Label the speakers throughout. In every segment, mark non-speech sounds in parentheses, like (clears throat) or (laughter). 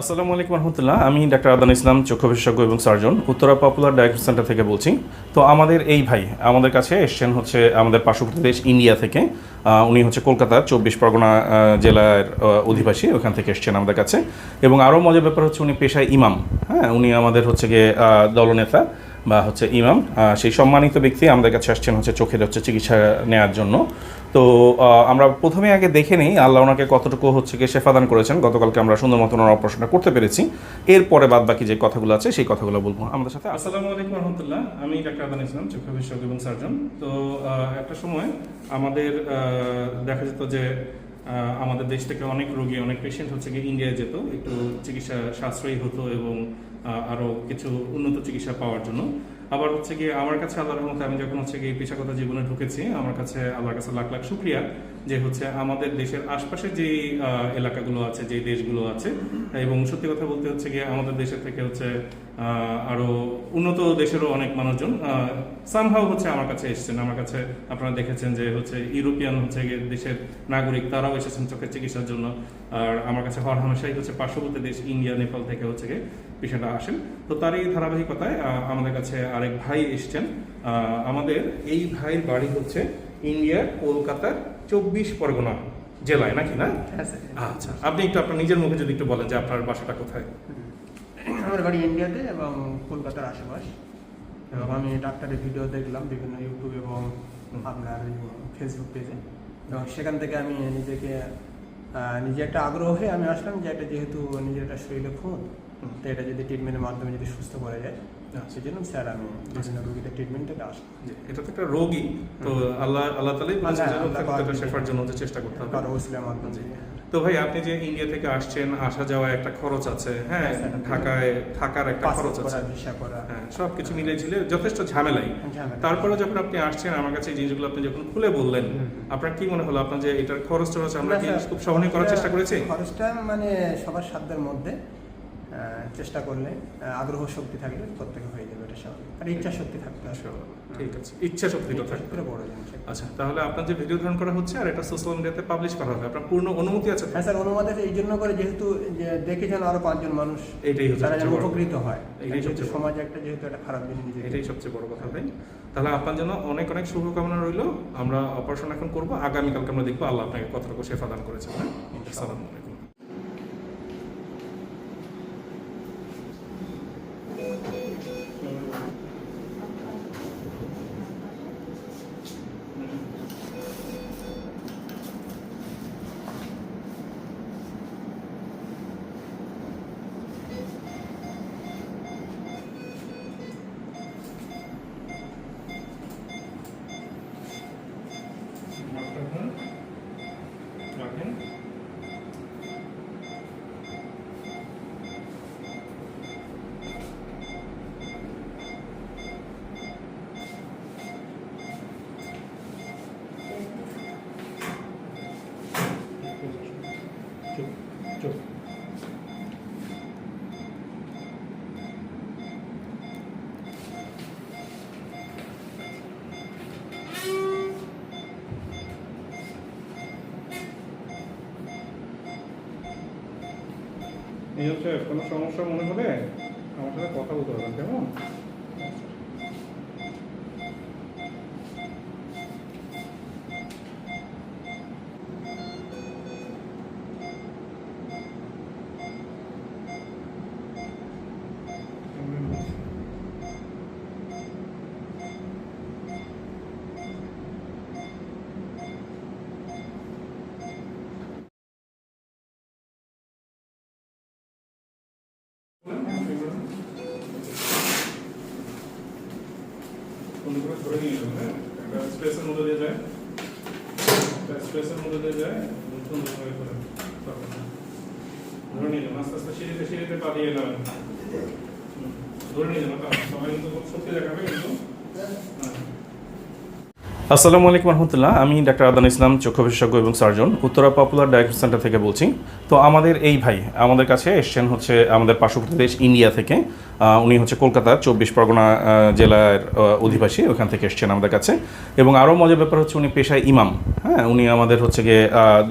Speaker 1: আসসালামু আলাইকুম রহমতুল্লাহ। আমি ডাক্তার আদান ইসলাম, চক্ষু বিশেষজ্ঞ এবং surgeon, Uttara popular diagnostic centre থেকে বলছি। তো আমাদের এই ভাই আমাদের কাছে এসছেন হচ্ছে আমাদের পার্শ্ববর্তী দেশ ইন্ডিয়া থেকে। উনি হচ্ছে কলকাতা চব্বিশ পরগনা জেলার অধিবাসী, ওখান থেকে এসছেন আমাদের কাছে। এবং আরও মজার ব্যাপার হচ্ছে উনি পেশায় ইমাম। হ্যাঁ উনি আমাদের হচ্ছে গিয়ে দলনেতা বা হচ্ছে ইমাম। সেই সম্মানিত ব্যক্তি আমাদের কাছে আসছেন হচ্ছে চোখের হচ্ছে চিকিৎসা নেওয়ার জন্য। তো আমরা প্রথমে আগে দেখে নিই, আল্লাহ ওনাকে কতটুকু হচ্ছে গিয়ে শেফাদান করেছেন, গতকালকে আমরা সুন্দর মতন ওনার অপারেশনটা করতে পেরেছি। এরপরে বাদ বাকি যে কথাগুলো আছে, সেই কথাগুলো বলব। আমাদের সাথে আসসালামু আলাইকুম রহমতুল্লাহ, আমি ডাক্তার আদান ইসলাম, চক্ষু বিশেষজ্ঞ এবং সার্জন। তো একটা সময় আমাদের দেখা যেত যে আমাদের দেশ থেকে অনেক রোগী, অনেক পেশেন্ট হচ্ছে গিয়ে ইন্ডিয়ায় যেত, একটু চিকিৎসা সাশ্রয়ী হতো এবং আহ, আরও কিছু উন্নত চিকিৎসা পাওয়ার জন্য। আবার হচ্ছে গিয়ে আমার কাছে আল্লাহর রহমতে আমি যখন হচ্ছে গিয়ে পেশাগত জীবনে ঢুকেছি আমার কাছে আল্লাহর কাছে লাখ লাখ শুক্রিয়া যে হচ্ছে আমাদের দেশের আশপাশে যে এলাকাগুলো আছে যে দেশগুলো আছে এবং সত্যি কথা বলতে হচ্ছে গিয়ে আমাদের দেশের থেকে হচ্ছে আহ, আরও উন্নত দেশেরও অনেক মানুষজন সামহাও হচ্ছে আমার কাছে এসেছেন। আমার কাছে আপনারা দেখেছেন যে হচ্ছে ইউরোপিয়ান হচ্ছে গিয়ে দেশের নাগরিক তারাও এসেছেন চোখের চিকিৎসার জন্য। আর আমার কাছে হর হামেশাই হচ্ছে পার্শ্ববর্তী দেশ ইন্ডিয়া নেপাল থেকে হচ্ছে গিয়ে পেশেন্টরা আসেন। তো তারই ধারাবাহিকতায় আমাদের কাছে আরেক ভাই এসছেন। আমাদের এই ভাইয়ের বাড়ি হচ্ছে ইন্ডিয়ার কলকাতার চব্বিশ পরগনা জেলায় নাকি না? আচ্ছা আপনি একটু আপনার নিজের মুখে যদি একটু বলেন যে আপনার বাসাটা কোথায়?
Speaker 2: আমার বাড়ি ইন্ডিয়াতে এবং কলকাতার আশেপাশ। এবং আমি ডাক্তারের ভিডিও দেখলাম বিভিন্ন ইউটিউব এবং আপনার ফেসবুক পেজে এবং সেখান থেকে আমি নিজেকে নিজে একটা আগ্রহ হয়ে আমি আসলাম যে একটা যেহেতু নিজের একটা শরীরে খুন তো এটা যদি ট্রিটমেন্টের মাধ্যমে যদি সুস্থ করা যায় সেই জন্য স্যার আমি বিভিন্ন রোগীদের ট্রিটমেন্ট
Speaker 1: যে এটা তো একটা রোগী তো আল্লাহ আল্লাহ তালাই শেফার জন্য চেষ্টা করতে হবে। তো ভাই আপনি যে ইন্ডিয়া থেকে আসছেন আসা যাওয়া একটা খরচ আছে হ্যাঁ
Speaker 2: হ্যাঁ,
Speaker 1: ঢাকায় থাকার একটা খরচ আছে। হ্যাঁ সব কিছু মিলে ঝিলে যথেষ্ট ঝামেলাই।
Speaker 2: ঝামেলা।
Speaker 1: তারপরে যখন আপনি আসছেন আমার কাছে এই জিনিসগুলো আপনি যখন খুলে বললেন আপনার কি মনে হলো? আপনার যে এটার খরচ টরচ আমরা কি খুব সহনীয় করার চেষ্টা করেছি?
Speaker 2: খরচটা মানে সবার সাধ্যের মধ্যে। চেষ্টা করলে আগ্রহ শক্তি থাকলে প্রত্যেকে হয়ে যাবে এটা স্বাভাবিক। আর ইচ্ছা শক্তি থাকতে হবে।
Speaker 1: আচ্ছা, ঠিক আছে। ইচ্ছা শক্তিটা থাকবে।
Speaker 2: বড় জিনিস।
Speaker 1: আচ্ছা তাহলে আপনার যে ভিডিও ধারণ করা হচ্ছে আর এটা সোশ্যাল মিডিয়াতে পাবলিশ করা হবে আপনার পূর্ণ অনুমতি আছে
Speaker 2: হ্যাঁ স্যার অনুবাদ আছে এই জন্য করে যেহেতু যে দেখেছেন আরও পাঁচজন মানুষ
Speaker 1: এইটাই হচ্ছে
Speaker 2: তারা যেন উপকৃত হয়।
Speaker 1: এটাই বড়।
Speaker 2: সমাজে একটা যেহেতু একটা খারাপ জিনিস
Speaker 1: এটাই সবচেয়ে বড় কথা ভাই। তাহলে আপনার জন্য অনেক অনেক শুভকামনা রইল। আমরা অপারেশন এখন করব। আগামীকালকে আমরা দেখব আল্লাহ আপনাকে কতটুকু সেফা দান করেছে হ্যাঁ আসসালামু আলাইকুম। এই হচ্ছে কোনো সমস্যা মনে হলে আমার সাথে কথা বলতে পারবেন কেমন? (laughs) ধরে নিয়ে যাবেন হ্যাঁ একটা স্পেসের মধ্যে দিয়ে যায় একটা স্পেসের মধ্যে দিয়ে যায় সুন্দরভাবে করে ধরে নিয়ে যাবেন আস্তে আস্তে সিঁড়িতে সিঁড়িতে পা দিয়ে যাবেন ধরে নিয়ে যাবেন সবাই কিন্তু খুব শক্তি দেখাবে কিন্তু। হ্যাঁ। আসসালামু আলাইকুম রহমতুল্লাহ। আমি ডাক্তার আদান ইসলাম, চক্ষু বিশেষজ্ঞ এবং surgeon, Uttara popular diagnostic centre থেকে বলছি। তো আমাদের এই ভাই আমাদের কাছে এসছেন হচ্ছে আমাদের পার্শ্ববর্তী দেশ ইন্ডিয়া থেকে। উনি হচ্ছে কলকাতা চব্বিশ পরগনা জেলার অধিবাসী, ওখান থেকে এসছেন আমাদের কাছে। এবং আরও মজার ব্যাপার হচ্ছে উনি পেশায় ইমাম। হ্যাঁ উনি আমাদের হচ্ছে গিয়ে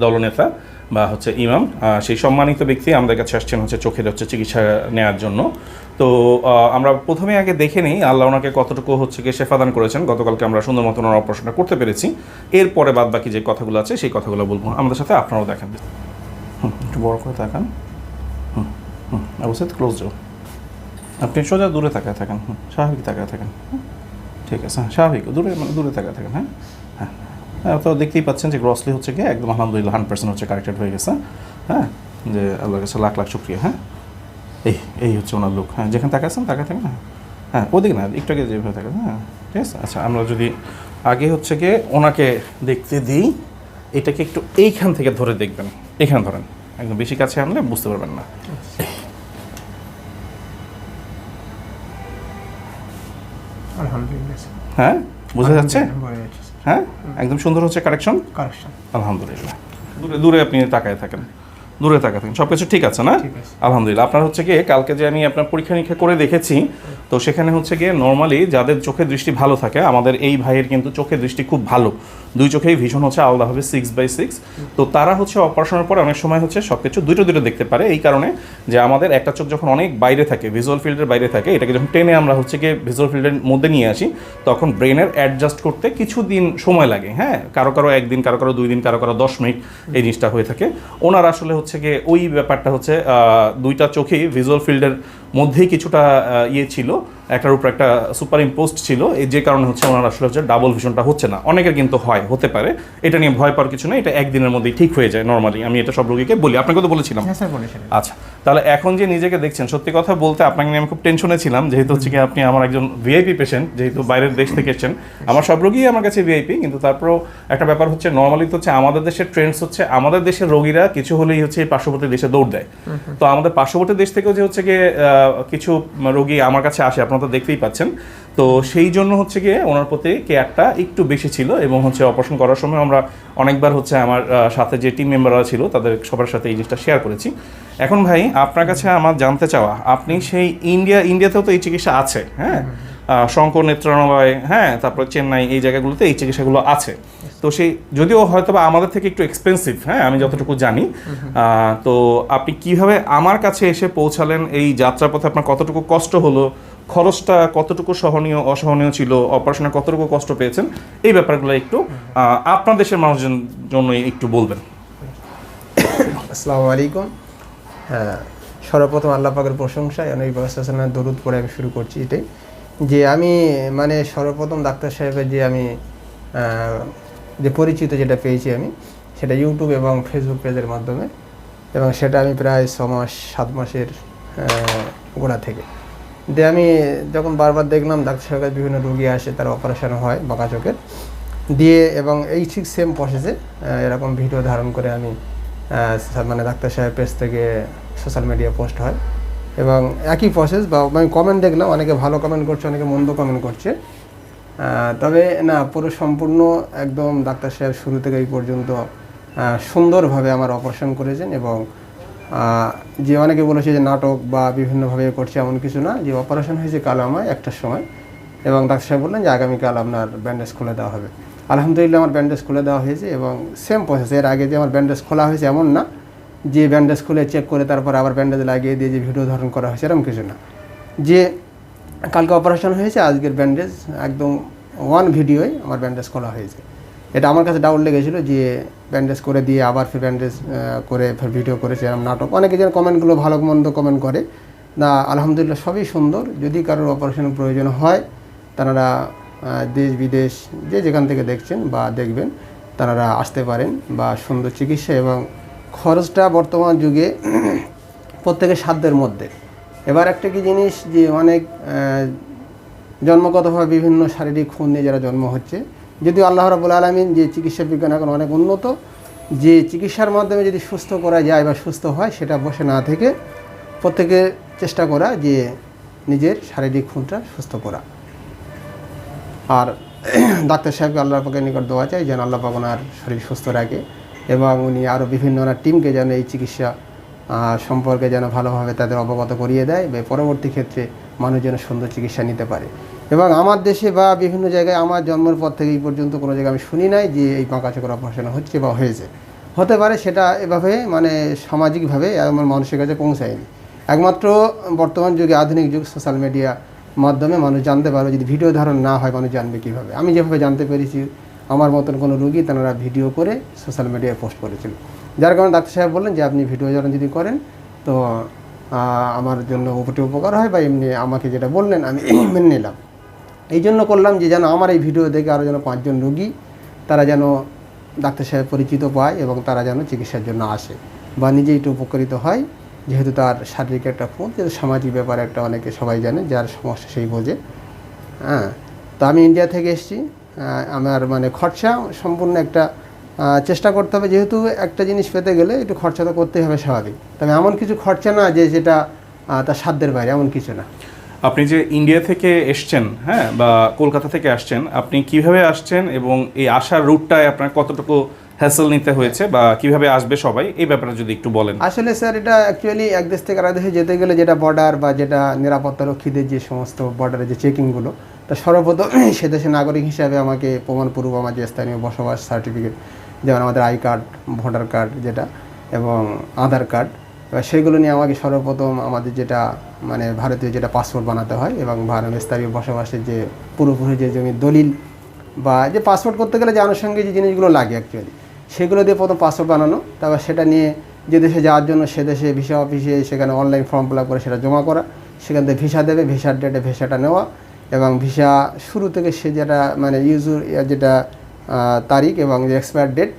Speaker 1: দলনেতা বা হচ্ছে ইমাম। সেই সম্মানিত ব্যক্তি আমাদের কাছে আসছেন হচ্ছে চোখের হচ্ছে চিকিৎসা নেওয়ার জন্য। তো আমরা প্রথমে আগে দেখে নিই আল্লাহ ওনাকে কতটুকু হচ্ছে গিয়ে শেফাদান করেছেন। গতকালকে আমরা সুন্দর মতন ওনার অপারেশনটা করতে পেরেছি। এরপরে বাদ বাকি যে কথাগুলো আছে সেই কথাগুলো বলব। আমাদের সাথে আপনারাও দেখেন। হুম, একটু বড় করে তাকান। হুম হুম অবশ্যই ক্লোজ যাও আপনি সোজা দূরে তাকায় থাকেন। হুম, স্বাভাবিক তাকায় থাকেন। ঠিক আছে হ্যাঁ স্বাভাবিক। দূরে মানে দূরে তাকায় থাকেন হ্যাঁ হ্যাঁ। হ্যাঁ তো দেখতেই পাচ্ছেন যে গ্রসলি হচ্ছে কি একদম আলহামদুলিল্লাহ হান্ড্রেড পার্সেন্ট হচ্ছে কারেক্টেড হয়ে গেছে। হ্যাঁ যে আল্লাহর কাছে লাখ লাখ শুক্রিয়া হ্যাঁ। এই এই হচ্ছে ওনার লোক হ্যাঁ যেখানে তাকাচ্ছেন তাকায় থাকেন হ্যাঁ। হ্যাঁ ওদিকে না একটু আগে যেভাবে থাকে হ্যাঁ ঠিক আছে? আচ্ছা আমরা যদি আগে হচ্ছে গিয়ে ওনাকে দেখতে দিই এটাকে একটু এইখান থেকে ধরে দেখবেন। এখানে ধরেন একদম বেশি কাছে আনলে বুঝতে পারবেন না। হ্যাঁ বোঝা যাচ্ছে? হ্যাঁ একদম সুন্দর হচ্ছে কারেকশন
Speaker 3: কারেকশন
Speaker 1: আলহামদুলিল্লাহ। দূরে দূরে আপনি তাকায় থাকেন। দূরে থাকা থাকেন। সব কিছু ঠিক আছে না? আলহামদুলিল্লাহ। আপনার হচ্ছে গিয়ে কালকে যে আমি আপনার পরীক্ষা নিরীক্ষা করে দেখেছি তো সেখানে হচ্ছে গিয়ে নর্মালি যাদের চোখের দৃষ্টি ভালো থাকে আমাদের এই ভাইয়ের কিন্তু চোখের দৃষ্টি খুব ভালো। দুই চোখেই ভীষণ হচ্ছে আলাদা হবে সিক্স বাই সিক্স তো তারা হচ্ছে অপারেশনের পরে অনেক সময় হচ্ছে সব কিছু দুটো দুটো দেখতে পারে। এই কারণে যে আমাদের একটা চোখ যখন অনেক বাইরে থাকে ভিজুয়াল ফিল্ডের বাইরে থাকে, এটাকে যখন টেনে আমরা হচ্ছে গিয়ে ভিজুয়াল ফিল্ডের মধ্যে নিয়ে আসি, তখন ব্রেনের অ্যাডজাস্ট করতে কিছু দিন সময় লাগে হ্যাঁ? কারও কারও একদিন, কারও কারও দুই দিন, কারও কারও দশ মিনিট এই জিনিসটা হয়ে থাকে। ওনার আসলে হচ্ছে গিয়ে ওই ব্যাপারটা হচ্ছে দুইটা চোখেই ভিজুয়াল ফিল্ডের মধ্যেই কিছুটা ইয়ে ছিল একটার উপর একটা সুপার ইম্পোস্ট ছিল এই যে কারণে হচ্ছে ওনার আসলে হচ্ছে ডাবল ভিশনটা হচ্ছে না। অনেকের কিন্তু হয় হতে পারে। এটা নিয়ে ভয় পাওয়ার কিছু না এটা একদিনের মধ্যেই ঠিক হয়ে যায় নর্মালি আমি এটা সব রোগীকে বলি। আপনাকে তো বলেছিলাম।
Speaker 3: হ্যাঁ
Speaker 1: আচ্ছা। তাহলে এখন যে নিজেকে দেখছেন, সত্যি কথা বলতে আপনাকে নিয়ে আমি খুব টেনশনে ছিলাম, যেহেতু হচ্ছে কি আপনি আমার একজন ভিআইপি পেশেন্ট যেহেতু বাইরের দেশ থেকে এসেছেন। আমার সব রোগীই আমার কাছে ভিআইপি কিন্তু তারপরেও একটা ব্যাপার হচ্ছে নর্মালি তো হচ্ছে আমাদের দেশের ট্রেন্ডস হচ্ছে, আমাদের দেশের রোগীরা কিছু হলেই হচ্ছে পার্শ্ববর্তী দেশে দৌড় দেয়। তো আমাদের পার্শ্ববর্তী দেশ থেকেও যে হচ্ছে কি কিছু রোগী আমার কাছে আসে, আপনারা তো দেখতেই পাচ্ছেন। তো সেই জন্য হচ্ছে গিয়ে ওনার প্রতি কেয়ারটা একটু বেশি ছিল এবং হচ্ছে অপারেশন করার সময় আমরা অনেকবার হচ্ছে আমার সাথে যে টিম মেম্বাররা ছিল তাদের সবার সাথে এই জিনিসটা শেয়ার করেছি। এখন ভাই, আপনার কাছে আমার জানতে চাওয়া, আপনি সেই ইন্ডিয়া ইন্ডিয়াতেও তো এই চিকিৎসা আছে হ্যাঁ? শঙ্কর নেত্রালয় হ্যাঁ তারপর চেন্নাই এই জায়গাগুলোতে এই চিকিৎসাগুলো আছে। তো সেই যদিও হয়তো বা আমাদের থেকে একটু এক্সপেন্সিভ হ্যাঁ আমি যতটুকু জানি তো আপনি কীভাবে আমার কাছে এসে পৌঁছালেন এই যাত্রাপথে? আপনার কতটুকু কষ্ট হলো? খরচটা কতটুকু সহনীয় অসহনীয় ছিল? অপারেশনে কতটুকু কষ্ট পেয়েছেন? এই ব্যাপারগুলো একটু আপনার দেশের মানুষজন জন্য একটু বলবেন।
Speaker 3: আসসালামু আলাইকুম। হ্যাঁ সর্বপ্রথম আল্লাহ পাকের প্রশংসা এবং এই ব্যবস্থা দরুদ পরে আমি শুরু করছি এটাই। যে আমি মানে সর্বপ্রথম ডাক্তার সাহেবের যে আমি যে পরিচিত যেটা পেয়েছি আমি, সেটা ইউটিউব এবং ফেসবুক পেজের মাধ্যমে, এবং সেটা আমি প্রায় ছ মাস, সাত মাসের গোড়া থেকে। দিয়ে আমি যখন বারবার দেখলাম ডাক্তার সাহেবের বিভিন্ন রুগী আসে, তার অপারেশন হয় বাঁকা চোখের, দিয়ে এবং এই ঠিক সেম প্রসেসে এরকম ভিডিও ধারণ করে আমি মানে ডাক্তার সাহেব পেজ থেকে সোশ্যাল মিডিয়া পোস্ট হয়। এবং একই প্রসেস বা আমি কমেন্ট দেখলাম, অনেকে ভালো কমেন্ট করছে, অনেকে মন্দ কমেন্ট করছে। তবে না, পুরো সম্পূর্ণ একদম ডাক্তার সাহেব শুরু থেকে এই পর্যন্ত সুন্দরভাবে আমার অপারেশন করেছেন এবং যে অনেকে বলেছে যে নাটক বা বিভিন্নভাবে করছে এমন কিছু না, যে অপারেশন হয়েছে কাল আমায় একটার সময়। এবং ডাক্তার সাহেব বললেন যে আগামীকাল আপনার ব্যান্ডেজ খুলে দেওয়া হবে। আলহামদুলিল্লাহ আমার ব্যান্ডেজ খুলে দেওয়া হয়েছে এবং সেম প্রসেস এর আগে যে আমার ব্যান্ডেজ খোলা হয়েছে এমন না যে ব্যান্ডেজ খুলে চেক করে তারপর আবার ব্যান্ডেজ লাগিয়ে দিয়ে যে ভিডিও ধারণ করা হয়েছে এরকম কিছু না। যে কালকে অপারেশন হয়েছে, আজকের ব্যান্ডেজ একদম ওয়ান ভিডিওয় আমার ব্যান্ডেজ খোলা হয়েছে। এটা আমার কাছে ডাউট লেগেছিলো যে ব্যান্ডেজ করে দিয়ে আবার ফের ব্যান্ডেজ করে ফের ভিডিও করেছে এরকম নাটক। অনেকে যেন কমেন্টগুলো ভালো মন্দ কমেন্ট করে। না, আলহামদুলিল্লাহ সবই সুন্দর। যদি কারোর অপারেশনের প্রয়োজন হয়, তারা দেশ, বিদেশ, যে যেখান থেকে দেখছেন বা দেখবেন, তারা আসতে পারেন বা সুন্দর চিকিৎসা এবং খরচটা বর্তমান যুগে প্রত্যেকের সাধ্যের মধ্যে। এবার একটা কি জিনিস যে অনেক জন্মগতভাবে বিভিন্ন শারীরিক খুন নিয়ে যারা জন্ম হচ্ছে, যদিও আল্লাহ রাবুল আলমিন যে চিকিৎসা বিজ্ঞান এখন অনেক উন্নত, যে চিকিৎসার মাধ্যমে যদি সুস্থ করা যায় বা সুস্থ হয়, সেটা বসে না থেকে প্রত্যেকে চেষ্টা করা যে নিজের শারীরিক খুনটা সুস্থ করা। আর (clears throat) ডাক্তার সাহেবকে আল্লাহ পাকের নিকট দোয়া চাই যেন আল্লাহ পাক ওনার শরীর সুস্থ রাখে। এবং উনি আরও বিভিন্ন ওনার টিমকে যেন এই চিকিৎসা সম্পর্কে যেন ভালোভাবে তাদের অবগত করিয়ে দেয় বা পরবর্তী ক্ষেত্রে মানুষ যেন সুন্দর চিকিৎসা নিতে পারে। এবং আমার দেশে বা বিভিন্ন জায়গায় আমার জন্মের পর থেকে এই পর্যন্ত কোনো জায়গায় আমি শুনি নাই যে এই পাঁকা চোখের অপারেশন হচ্ছে বা হয়েছে। হতে পারে সেটা এভাবে মানে সামাজিকভাবে আমার মানুষের কাছে পৌঁছায়নি। একমাত্র বর্তমান যুগে আধুনিক যুগ সোশ্যাল মিডিয়া মাধ্যমে মানুষ জানতে পারবে, যদি ভিডিও ধারণ না হয় মানুষ জানবে কীভাবে। আমি যেভাবে জানতে পেরেছি আমার মতন কোনো রুগী তারা ভিডিও করে সোশ্যাল মিডিয়ায় পোস্ট করেছিল যার কারণে ডাক্তার সাহেব বললেন যে, আপনি ভিডিও ধারণ যদি করেন, তো আমার জন্য উপটি উপকার হয়। বা এমনি আমাকে যেটা বললেন, আমি (clears throat) মেনে নিলাম। এই জন্য করলাম যে, যেন আমার এই ভিডিও দেখে আরও যেন পাঁচজন রুগী তারা যেন ডাক্তার সাহেব পরিচিত পায় এবং তারা যেন চিকিৎসার জন্য আসে বা নিজে একটু উপকৃত হয়। যেহেতু তার শারীরিক একটা ফোন যেহেতু সামাজিক ব্যাপারে একটা অনেকে সবাই জানে যার সমস্যা সেই বোঝে। হ্যাঁ তো আমি ইন্ডিয়া থেকে এসেছি। আমার মানে খরচা সম্পূর্ণ একটা চেষ্টা করতে হবে। যেহেতু একটা জিনিস পেতে গেলে একটু খরচা তো করতেই হবে স্বাভাবিক। তবে এমন কিছু খরচা না যে যেটা তার সাধ্যের বাইরে এমন কিছু না।
Speaker 1: আপনি যে ইন্ডিয়া থেকে এসছেন হ্যাঁ বা কলকাতা থেকে আসছেন আপনি কীভাবে আসছেন এবং এই আসার রুটটায় আপনার কতটুকু হ্যাসেল নিতে হয়েছে বা কীভাবে আসবে সবাই এই ব্যাপারে যদি একটু বলেন।
Speaker 3: আসলে স্যার এটা অ্যাকচুয়ালি এক দেশ থেকে আরেক দেশে যেতে গেলে যেটা বর্ডার বা যেটা নিরাপত্তা রক্ষীদের যে সমস্ত বর্ডারে যে চেকিংগুলো তা সর্বপ্রথম (clears throat) সে দেশের নাগরিক হিসাবে আমাকে প্রমাণপূর্ব আমার যে স্থানীয় বসবাস সার্টিফিকেট যেমন আমাদের আই কার্ড, ভোটার কার্ড যেটা, এবং আধার কার্ড, এবার সেগুলো নিয়ে আমাকে সর্বপ্রথম আমাদের যেটা মানে ভারতীয় যেটা পাসপোর্ট বানাতে হয় এবং ভারত স্থানীয় বসবাসের যে পুরোপুরি যে জমির দলিল বা যে পাসপোর্ট করতে গেলে যে আনুষঙ্গিক যে জিনিসগুলো লাগে অ্যাকচুয়ালি সেগুলো দিয়ে প্রথম পাসপোর্ট বানানো, তারপর সেটা নিয়ে যে দেশে যাওয়ার জন্য সে দেশে ভিসা অফিসে সেখানে অনলাইন ফর্ম ফিল করে সেটা জমা করা, সেখান থেকে ভিসা দেবে ভিসার ডেটে ভিসাটা নেওয়া এবং ভিসা শুরু থেকে সে যেটা মানে ইউজুর যেটা তারিখ এবং যে এক্সপায়ার ডেট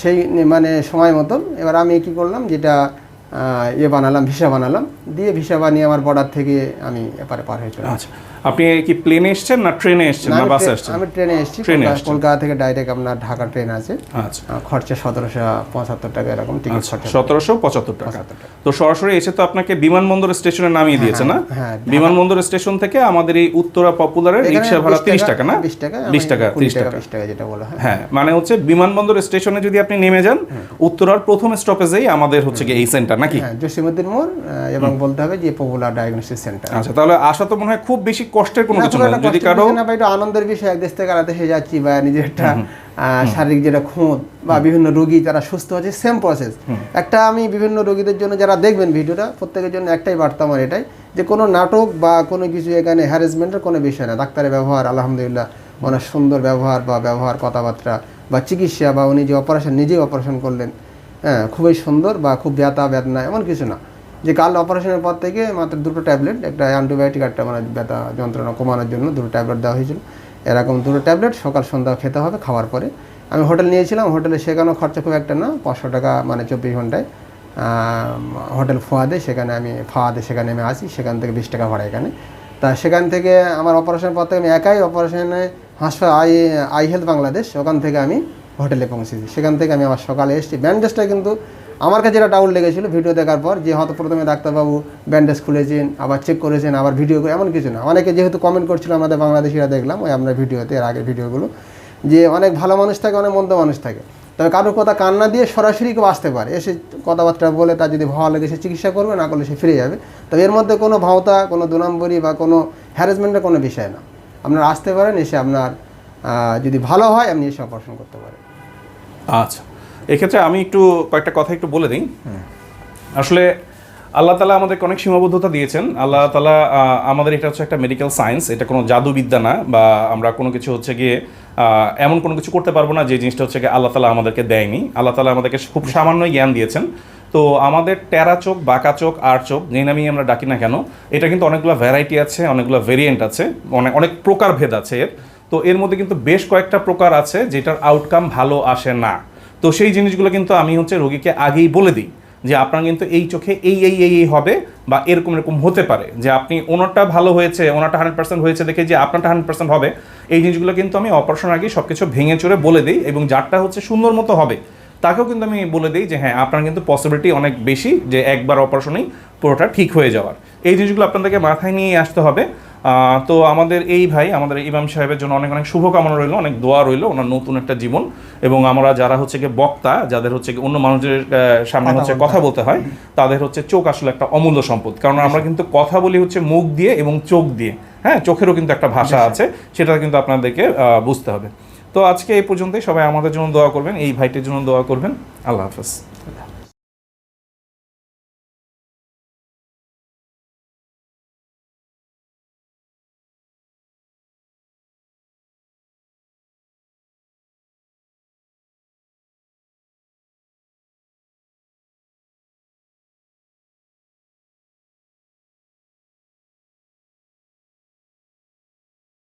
Speaker 3: সেই মানে সময় মতন এবার আমি কি করলাম, যেটা ইয়ে বানালাম, ভিসা বানালাম, দিয়ে ভিসা বানিয়ে আমার বর্ডার থেকে আমি এপারে পার হয়ে চলে
Speaker 1: আচ্ছা। আপনি কি প্লেনে এসছেন না ট্রেনে এসছেন
Speaker 3: না,
Speaker 1: বাসে আসছেন
Speaker 3: আমি ট্রেনে এসেছি
Speaker 1: ট্রেনে
Speaker 3: কলকাতা- থেকে ডাইরেক্ট আপনার ঢাকা ট্রেন আছে।
Speaker 1: আচ্ছা।
Speaker 3: আহ, খরচা সতেরোশো পঁচাত্তর টাকা এরকম টিকিট খরচা।
Speaker 1: সতেরোশো পঁচাত্তর টাকা। তো সরাসরি এসে তো আপনাকে বিমানবন্দর স্টেশনে নামিয়ে দিয়েছে না?
Speaker 3: হ্যাঁ,
Speaker 1: বিমানবন্দর স্টেশন থেকে আমাদের এই উত্তরা পপুলারের রিক্সা ভাড়া
Speaker 3: 20
Speaker 1: তিরিশ টাকা না?
Speaker 3: বিশ টাকা
Speaker 1: বিশ টাকা
Speaker 3: কুড়ি
Speaker 1: তিরিশ টাকা
Speaker 3: বিশ টাকা যেটা বলা হয়।
Speaker 1: হ্যাঁ মানে হচ্ছে বিমানবন্দর স্টেশনে যদি আপনি নেমে যান উত্তরার প্রথম স্টপেজেই আমাদের হচ্ছে কি এই সেন্টার নাকি?
Speaker 3: হ্যাঁ জসিমুদ্দিন মোড় এবং বলতে হবে যে পপুলার ডায়াগনোস্টিক সেন্টার
Speaker 1: আচ্ছা তাহলে আসা তো মনে হয় খুব বেশি কষ্টের কোনো কিছু না। যদি কারও
Speaker 3: না বা একটু আনন্দের বিষয় এক দেশ থেকে আরেক দেশে যাচ্ছি বা নিজের একটা শারীরিক যেটা খুঁত বা বিভিন্ন রোগী যারা সুস্থ হচ্ছে সেম প্রসেস একটা আমি বিভিন্ন রোগীদের জন্য যারা দেখবেন ভিডিওটা প্রত্যেকের জন্য একটাই বার্তা আমার এটাই যে কোনো নাটক বা কোনো কিছু এখানে হ্যারাসমেন্টের কোনো বিষয় না। ডাক্তারের ব্যবহার আলহামদুলিল্লাহ অনেক সুন্দর ব্যবহার বা ব্যবহার কথাবার্তা বা চিকিৎসা বা উনি যে অপারেশন নিজেই অপারেশন করলেন হ্যাঁ খুবই সুন্দর বা খুব ব্যথা বেদনা এমন কিছু না। যে কাল অপারেশনের পর থেকে মাত্র দুটো ট্যাবলেট, একটা অ্যান্টিবায়োটিক, একটা মানে ব্যথা যন্ত্রণা কমানোর জন্য দুটো ট্যাবলেট দেওয়া হয়েছিল। এরকম দুটো ট্যাবলেট সকাল সন্ধ্যা খেতে হবে, খাওয়ার পরে। আমি হোটেল নিয়েছিলাম, হোটেলে সেখানেও খরচা খুব একটা না, পাঁচশো টাকা মানে চব্বিশ ঘন্টায় হোটেল ফোয়াদে সেখানে আমি ফাওয়াদে সেখানে আমি আসি, সেখান থেকে বিশ টাকা ভাড়া এখানে। তা সেখান থেকে আমার অপারেশন পর থেকে আমি একাই অপারেশনে হাসপাতাল, আই আই হেলথ বাংলাদেশ, ওখান থেকে আমি হোটেলে পৌঁছেছি। সেখান থেকে আমি আবার সকালে এসেছি। ব্যান্ডেজটা কিন্তু আমার কাছে যেটা ডাউট লেগেছিল ভিডিও দেখার পর যে হয়তো প্রথমে ডাক্তারবাবু ব্যান্ডেজ খুলেছেন, আবার চেক করেছেন, আবার ভিডিও করে, এমন কিছু না। অনেকে যেহেতু কমেন্ট করছিল, আমাদের বাংলাদেশিরা দেখলাম, ওই আমরা ভিডিওতে এর আগের ভিডিওগুলো যে অনেক ভালো মানুষ থাকে, অনেক মন্দ মানুষ থাকে। তবে কারোর কথা কান্না দিয়ে সরাসরি কেউ আসতে পারে। এসে কথাবার্তা বলে তার যদি ভালো লেগে, সে চিকিৎসা করবে, না করলে সে ফিরে যাবে। তবে এর মধ্যে কোনো ভাওতা, কোনো দু নম্বরই বা কোনো হ্যারাসমেন্টের কোনো বিষয় না। আপনারা আসতে পারেন, এসে আপনার যদি ভালো হয়, আপনি এসে অপারেশন করতে পারেন।
Speaker 1: আচ্ছা। এক্ষেত্রে আমি একটু কয়েকটা কথা একটু বলে দিই। আসলে আল্লাহ তালা আমাদেরকে অনেক সীমাবদ্ধতা দিয়েছেন। আল্লাহ তালা আমাদের এটা হচ্ছে একটা মেডিকেল সায়েন্স এটা কোনো জাদুবিদ্যা না বা আমরা কোনো কিছু হচ্ছে গিয়ে এমন কোনো কিছু করতে পারব না যে জিনিসটা হচ্ছে গিয়ে আল্লাহ তালা আমাদেরকে দেয়নি। আল্লাহ তালা আমাদেরকে খুব সামান্যই জ্ঞান দিয়েছেন। তো আমাদের টেরা চোখ, বাঁকা চোখ, আর চোখ যে নামেই আমরা ডাকি না কেন, এটা কিন্তু অনেকগুলো ভ্যারাইটি আছে, অনেকগুলো ভেরিয়েন্ট আছে অনেক অনেক প্রকারভেদ আছে এর। তো এর মধ্যে কিন্তু বেশ কয়েকটা প্রকার আছে যেটার আউটকাম ভালো আসে না। তো সেই জিনিসগুলো কিন্তু আমি হচ্ছে রোগীকে আগেই বলে দিই যে আপনার কিন্তু এই চোখে এই এই এই হবে বা এরকম এরকম হতে পারে। যে আপনি ওনারটা ভালো হয়েছে, ওনারটা হান্ড্রেড পার্সেন্ট হয়েছে দেখে যে আপনারটা হান্ড্রেড পার্সেন্ট হবে, এই জিনিসগুলো কিন্তু আমি অপারেশন আগেই সব কিছু ভেঙে চড়ে বলে দিই এবং যারটা হচ্ছে সুন্দর মতো হবে, তাকেও কিন্তু আমি বলে দিই যে হ্যাঁ আপনার কিন্তু পসিবিলিটি অনেক বেশি যে একবার অপারেশনেই পুরোটা ঠিক হয়ে যাওয়ার। এই জিনিসগুলো আপনাদেরকে মাথায় নিয়ে আসতে হবে। তো আমাদের এই ভাই আমাদের ইমাম সাহেবের জন্য অনেক অনেক শুভকামনা রইল অনেক দোয়া রইল ওনার নতুন একটা জীবন। এবং আমরা যারা হচ্ছে গিয়ে বক্তা যাদের হচ্ছে অন্য মানুষের সামনে হচ্ছে কথা বলতে হয় তাদের হচ্ছে চোখ আসলে একটা অমূল্য সম্পদ। কারণ আমরা কিন্তু কথা বলি হচ্ছে মুখ দিয়ে এবং চোখ দিয়ে। হ্যাঁ চোখেরও কিন্তু একটা ভাষা আছে সেটা কিন্তু আপনাদেরকে বুঝতে হবে। তো আজকে এই পর্যন্তই সবাই আমাদের জন্য দোয়া করবেন এই ভাইটির জন্য দোয়া করবেন। আল্লাহ হাফেজ।